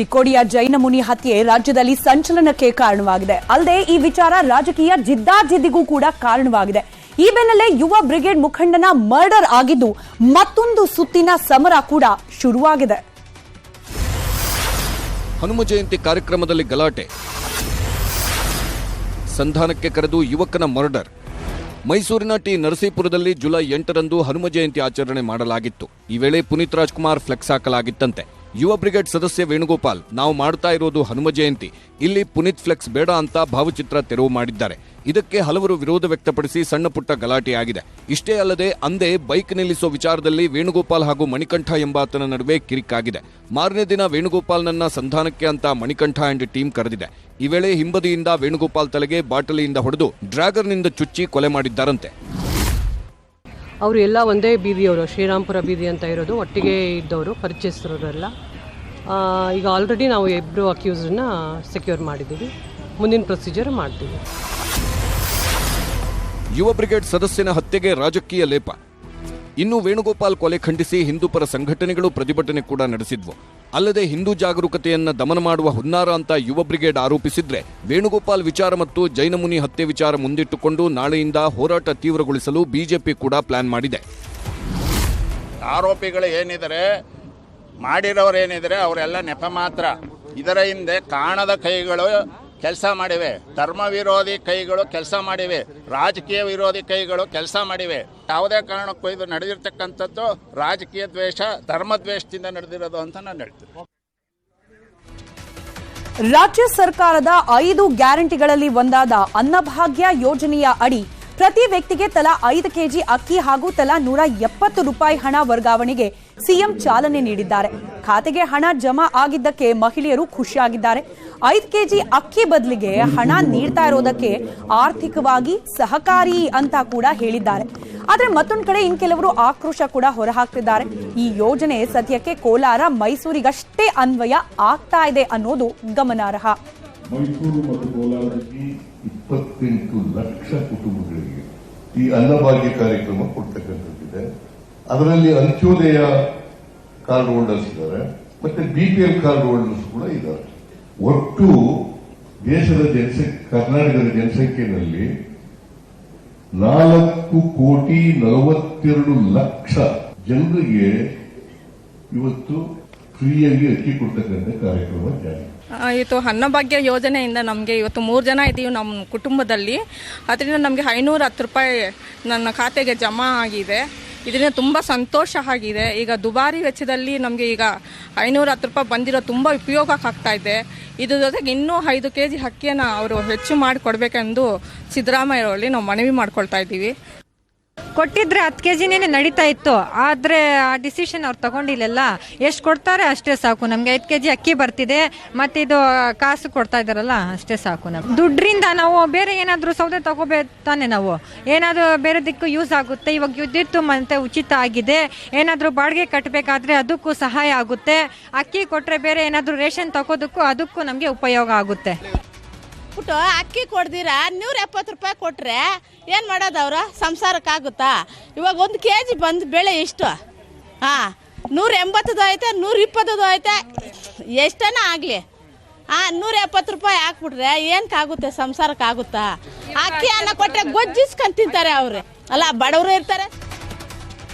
ಚಿಕ್ಕೋಡಿಯ ಜೈನ ಮುನಿ ಹತ್ಯೆ ರಾಜ್ಯದಲ್ಲಿ ಸಂಚಲನಕ್ಕೆ ಕಾರಣವಾಗಿದೆ. ಅಲ್ಲದೆ ಈ ವಿಚಾರ ರಾಜಕೀಯ ಜಿದ್ದಾಜಿದ್ದಿಗೂ ಕೂಡ ಕಾರಣವಾಗಿದೆ. ಈ ಬೆನ್ನಲ್ಲೇ ಯುವ ಬ್ರಿಗೇಡ್ ಮುಖಂಡನ ಮರ್ಡರ್ ಆಗಿದ್ದು ಮತ್ತೊಂದು ಸುತ್ತಿನ ಸಮರ ಕೂಡ ಶುರುವಾಗಿದೆ. ಹನುಮ ಜಯಂತಿ ಕಾರ್ಯಕ್ರಮದಲ್ಲಿ ಗಲಾಟೆ. ಸಂಧಾನಕ್ಕೆ ಕರೆದು ಯುವಕನ ಮರ್ಡರ್. ಮೈಸೂರಿನ ಟಿ ನರಸೀಪುರದಲ್ಲಿ ಜುಲೈ ಎಂಟರಂದು ಹನುಮ ಜಯಂತಿ ಆಚರಣೆ ಮಾಡಲಾಗಿತ್ತು. ಈ ವೇಳೆ ಪುನೀತ್ ರಾಜ್ಕುಮಾರ್ ಫ್ಲೆಕ್ಸ್ ಹಾಕಲಾಗಿತ್ತಂತೆ. ಯುವ ಬ್ರಿಗೇಡ್ ಸದಸ್ಯ ವೇಣುಗೋಪಾಲ್, ನಾವು ಮಾಡ್ತಾ ಇರೋದು ಹನುಮ ಜಯಂತಿ, ಇಲ್ಲಿ ಪುನೀತ್ ಫ್ಲೆಕ್ಸ್ ಬೇಡ ಅಂತ ಭಾವಚಿತ್ರ ತೆರವು ಮಾಡಿದ್ದಾರೆ. ಇದಕ್ಕೆ ಹಲವರು ವಿರೋಧ ವ್ಯಕ್ತಪಡಿಸಿ ಸಣ್ಣ ಪುಟ್ಟ ಗಲಾಟೆಯಾಗಿದೆ ಇಷ್ಟೇ ಅಲ್ಲದೆ, ಅಂದೇ ಬೈಕ್ ನಿಲ್ಲಿಸೋ ವಿಚಾರದಲ್ಲಿ ವೇಣುಗೋಪಾಲ್ ಹಾಗೂ ಮಣಿಕಂಠ ಎಂಬಾತನ ನಡುವೆ ಕಿರಿಕಾಗಿದೆ. ಮಾರನೇ ದಿನ ವೇಣುಗೋಪಾಲ್ನನ್ನ ಸಂಧಾನಕ್ಕೆ ಅಂತ ಮಣಿಕಂಠ ಅಂಡ್ ಟೀಮ್ ಕರೆದಿದೆ. ಈ ವೇಳೆ ಹಿಂಬದಿಯಿಂದ ವೇಣುಗೋಪಾಲ್ ತಲೆಗೆ ಬಾಟಲಿಯಿಂದ ಹೊಡೆದು ಡ್ರ್ಯಾಗರ್ನಿಂದ ಚುಚ್ಚಿ ಕೊಲೆ ಮಾಡಿದ್ದಾರಂತೆ. ಅವರು ಎಲ್ಲ ಒಂದೇ ಬೀದಿಯವರು ಶ್ರೀರಾಮ್ಪುರ ಬೀದಿ ಅಂತ ಇರೋದು. ಒಟ್ಟಿಗೆ ಇದ್ದವರು ಪರಿಚಯಿಸಿರೋರೆಲ್ಲ ಈಗ ಆಲ್ರೆಡಿ ನಾವು ಇಬ್ಬರು ಅಕ್ಯೂಸನ್ನ ಸೆಕ್ಯೂರ್ ಮಾಡಿದ್ದೀವಿ. ಮುಂದಿನ ಪ್ರೊಸೀಜರ್ ಮಾಡ್ತೀವಿ. ಯುವ ಬ್ರಿಗೇಡ್ ಸದಸ್ಯನ ಹತ್ಯೆಗೆ ರಾಜಕೀಯ ಲೇಪ. ಇನ್ನು ವೇಣುಗೋಪಾಲ್ ಕೊಲೆ ಖಂಡಿಸಿ ಹಿಂದೂಪರ ಸಂಘಟನೆಗಳು ಪ್ರತಿಭಟನೆ ಕೂಡ ನಡೆಸಿದ್ವು. ಅಲ್ಲದೆ ಹಿಂದೂ ಜಾಗರೂಕತೆಯನ್ನ ದಮನ ಮಾಡುವ ಹುನ್ನಾರ ಅಂತ ಯುವ ಬ್ರಿಗೇಡ್ ಆರೋಪಿಸಿದ್ರೆ ವೇಣುಗೋಪಾಲ್ ವಿಚಾರ ಮತ್ತು ಜೈನಮುನಿ ಹತ್ಯೆ ವಿಚಾರ ಮುಂದಿಟ್ಟುಕೊಂಡು ನಾಳೆಯಿಂದ ಹೋರಾಟ ತೀವ್ರಗೊಳಿಸಲು ಬಿಜೆಪಿ ಕೂಡ ಪ್ಲಾನ್ ಮಾಡಿದೆ. ಆರೋಪಿಗಳು ಏನಿದ್ರೆ, ಮಾಡಿರೋರು ಏನಿದ್ದಾರೆ ಅವರೆಲ್ಲ ನೆಪ ಮಾತ್ರ. ಇದರ ಹಿಂದೆ ಕಾಣದ ಕೈಗಳು ಕೆಲಸ ಮಾಡಿವೆ. ಧರ್ಮ ವಿರೋಧಿ ಕೈಗಳು ಕೆಲಸ ಮಾಡಿವೆ. ರಾಜಕೀಯ ವಿರೋಧಿ ಕೈಗಳು ಕೆಲಸ ಮಾಡಿವೆ. ಯಾವುದೇ ಕಾರಣಕ್ಕೂ ಇದು ನಡೆದಿರ್ತಕ್ಕಂಥದ್ದು ರಾಜಕೀಯ ದ್ವೇಷ, ಧರ್ಮ ದ್ವೇಷದಿಂದ ನಡೆದಿರೋದು ಅಂತ ನಾನು ಹೇಳ್ತೀನಿ. ರಾಜ್ಯ ಸರ್ಕಾರದ ಐದು ಗ್ಯಾರಂಟಿಗಳಲ್ಲಿ ಒಂದಾದ ಅನ್ನಭಾಗ್ಯ ಯೋಜನೆಯ ಅಡಿ ಪ್ರತಿ ವ್ಯಕ್ತಿಗೆ ತಲಾ ಐದು ಕೆಜಿ ಅಕ್ಕಿ ಹಾಗೂ ತಲಾ ನೂರ ಎಪ್ಪತ್ತು ರೂಪಾಯಿ ಹಣ ವರ್ಗಾವಣೆಗೆ ಸಿಎಂ ಚಾಲನೆ ನೀಡಿದ್ದಾರೆ. ಖಾತೆಗೆ ಹಣ ಜಮಾ ಆಗಿದ್ದಕ್ಕೆ ಮಹಿಳೆಯರು ಖುಷಿಯಾಗಿದ್ದಾರೆ. ಐದು ಕೆಜಿ ಅಕ್ಕಿ ಬದಲಿಗೆ ಹಣ ನೀಡ್ತಾ ಇರೋದಕ್ಕೆ ಆರ್ಥಿಕವಾಗಿ ಸಹಕಾರಿ ಅಂತ ಕೂಡ ಹೇಳಿದ್ದಾರೆ. ಆದ್ರೆ ಮತ್ತೊಂದು ಕಡೆ ಇನ್ ಕೆಲವರು ಆಕ್ರೋಶ ಕೂಡ ಹೊರಹಾಕ್ತಿದ್ದಾರೆ. ಈ ಯೋಜನೆ ಸದ್ಯಕ್ಕೆ ಕೋಲಾರ ಮೈಸೂರಿಗಷ್ಟೇ ಅನ್ವಯ ಆಗ್ತಾ ಇದೆ ಅನ್ನೋದು ಗಮನಾರ್ಹ. ಮೈಸೂರು ಮತ್ತು ಕೋಲಾರದಲ್ಲಿ ಇಪ್ಪತ್ತೆಂಟು ಲಕ್ಷ ಕುಟುಂಬಗಳಿಗೆ ಈ ಅನ್ನಭಾಗ್ಯ ಕಾರ್ಯಕ್ರಮ ಕೊಡ್ತಕ್ಕಂಥದ್ದಿದೆ. ಅದರಲ್ಲಿ ಅಂತ್ಯೋದಯ ಕಾರ್ಡ್ ಹೋಲ್ಡರ್ಸ್ ಇದ್ದಾರೆ. ಮತ್ತೆ ಬಿಪಿಎಲ್ ಕಾರ್ಡ್ ಹೋಲ್ಡರ್ಸ್ ಕೂಡ ಇದ್ದಾರೆ. ಒಟ್ಟು ದೇಶದ ಜನಸಂಖ್ಯೆ ಕರ್ನಾಟಕದ ಜನಸಂಖ್ಯೆಯಲ್ಲಿ ನಾಲ್ಕು ಕೋಟಿ ನಲವತ್ತೆರಡು ಲಕ್ಷ ಜನರಿಗೆ ಇವತ್ತು ಫ್ರೀಯಾಗಿ ಅಕ್ಕಿ ಕೊಡ್ತಕ್ಕಂಥ ಕಾರ್ಯಕ್ರಮ ಜಾರಿ. ಇವತ್ತು ಅನ್ನಭಾಗ್ಯ ಯೋಜನೆಯಿಂದ ನಮಗೆ ಇವತ್ತು ಮೂರು ಜನ ಇದ್ದೀವಿ ನಮ್ಮ ಕುಟುಂಬದಲ್ಲಿ. ಅದರಿಂದ ನಮಗೆ ಐನೂರ ಹತ್ತು ರೂಪಾಯಿ ನನ್ನ ಖಾತೆಗೆ ಜಮಾ ಆಗಿದೆ. ಇದರಿಂದ ತುಂಬ ಸಂತೋಷ ಆಗಿದೆ. ಈಗ ದುಬಾರಿ ವೆಚ್ಚದಲ್ಲಿ ನಮಗೆ ಈಗ ಐನೂರ ಹತ್ತು ರೂಪಾಯಿ ಬಂದಿರೋ ತುಂಬ ಉಪಯೋಗಕ್ಕಾಗ್ತಾ ಇದೆ. ಇದ್ರ ಜೊತೆಗೆ ಇನ್ನೂ ಐದು ಕೆ ಜಿ ಅಕ್ಕಿಯನ್ನು ಅವರು ಹೆಚ್ಚು ಮಾಡಿಕೊಡ್ಬೇಕೆಂದು ಸಿದ್ದರಾಮಯ್ಯವರಲ್ಲಿ ನಾವು ಮನವಿ ಮಾಡ್ಕೊಳ್ತಾ ಇದ್ದೀವಿ. ಕೊಟ್ಟಿದ್ರೆ ಹತ್ತು ಕೆ ಜಿನೇ ನಡೀತಾ ಇತ್ತು. ಆದರೆ ಆ ಡಿಸಿಷನ್ ಅವ್ರು ತಗೊಂಡಿಲ್ಲಲ್ಲ. ಎಷ್ಟು ಕೊಡ್ತಾರೆ ಅಷ್ಟೇ ಸಾಕು. ನಮಗೆ ಐದು ಕೆ ಜಿ ಅಕ್ಕಿ ಬರ್ತಿದೆ. ಮತ್ತು ಇದು ಕಾಸು ಕೊಡ್ತಾ ಇದ್ದಾರಲ್ಲ, ಅಷ್ಟೇ ಸಾಕು ನಮ್ಗೆ. ದುಡ್ರಿಂದ ನಾವು ಬೇರೆ ಏನಾದರೂ ಸೌದೆ ತಗೋಬೇಕು ತಾನೆ ನಾವು. ಏನಾದರೂ ಬೇರೆ ದಿಕ್ಕು ಯೂಸ್ ಆಗುತ್ತೆ. ಇವಾಗ ವಿದ್ಯುತ್ ಮತ್ತೆ ಉಚಿತ ಆಗಿದೆ. ಏನಾದರೂ ಬಾಡಿಗೆ ಕಟ್ಟಬೇಕಾದ್ರೆ ಅದಕ್ಕೂ ಸಹಾಯ ಆಗುತ್ತೆ. ಅಕ್ಕಿ ಕೊಟ್ಟರೆ ಬೇರೆ ಏನಾದರೂ ರೇಷನ್ ತಗೋದಕ್ಕೂ ಅದಕ್ಕೂ ನಮಗೆ ಉಪಯೋಗ ಆಗುತ್ತೆ. ಬಿಟ್ಟು ಅಕ್ಕಿ ಕೊಡ್ದಿರ? ನೂರ ಎಪ್ಪತ್ತು ರೂಪಾಯಿ ಕೊಟ್ಟರೆ ಏನು ಮಾಡೋದು ಅವರು? ಸಂಸಾರಕ್ಕಾಗುತ್ತಾ? ಇವಾಗ ಒಂದು ಕೆ ಜಿ ಬಂದು ಬೆಳೆ ಎಷ್ಟು? ಹಾಂ, ನೂರ ಎಂಬತ್ತದು ಐತೆ, ನೂರ ಇಪ್ಪತ್ತದು ಐತೆ. ಎಷ್ಟನ ಆಗಲಿ? ಹಾಂ ನೂರ ಎಪ್ಪತ್ತು ರೂಪಾಯಿ ಹಾಕ್ಬಿಟ್ರೆ ಏನಕ್ಕಾಗುತ್ತೆ ಸಂಸಾರಕ್ಕಾಗುತ್ತಾ? ಅಕ್ಕಿ ಅನ್ನ ಕೊಟ್ಟರೆ ಗೊಜ್ಜಿಸ್ಕೊಂಡು ತಿಂತಾರೆ ಅವ್ರೆ. ಅಲ್ಲ, ಬಡವರು ಇರ್ತಾರೆ.